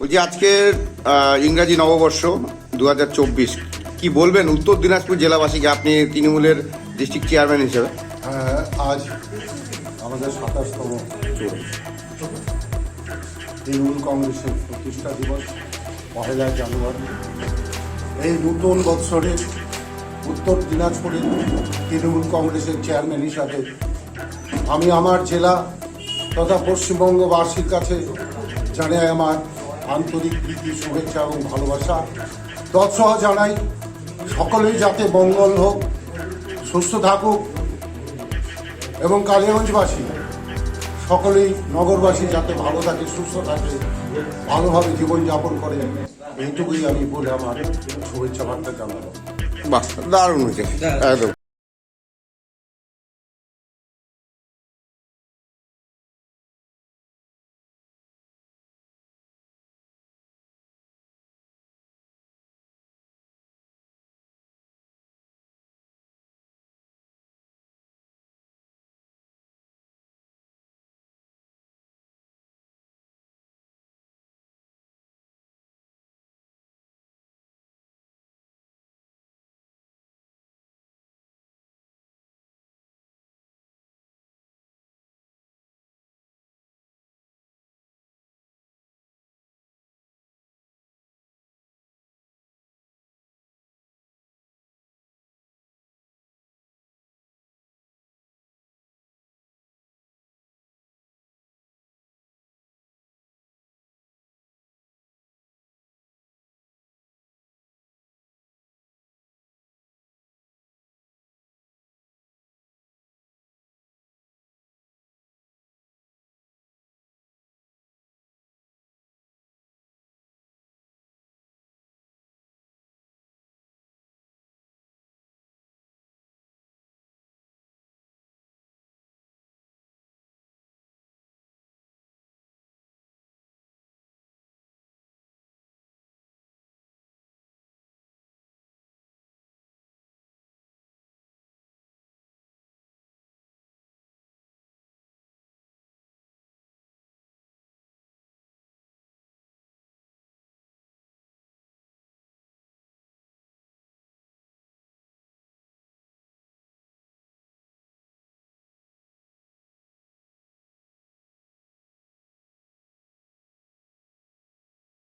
বলছি আজকের ইংরাজি নববর্ষ দু হাজার চব্বিশ কি বলবেন উত্তর দিনাজপুর জেলাবাসীকে আপনি তৃণমূলের ডিস্ট্রিক্ট চেয়ারম্যান হিসেবে? হ্যাঁ, আজ আমাদের সাতাশতম তৃণমূল কংগ্রেসের প্রতিষ্ঠা দিবস পহেলা জানুয়ারি। এই নতুন বৎসরে উত্তর দিনাজপুরের তৃণমূল কংগ্রেসের চেয়ারম্যান হিসাবে আমি আমার জেলা তথা পশ্চিমবঙ্গবাসীর কাছে জানাই আমার আন্তরিক প্রীতি শুভেচ্ছা এবং ভালোবাসা। তৎসহ জানাই সকলেই যাতে মঙ্গল হোক সুস্থ থাকুক এবং কালীগঞ্জবাসী সকলেই নগরবাসী যাতে ভালো থাকে সুস্থ থাকে ভালোভাবে জীবনযাপন করে। এইটুকুই আমি বলে আমার শুভেচ্ছা বার্তা জানাব। বাহ দারুণ হয়েছে। একদম।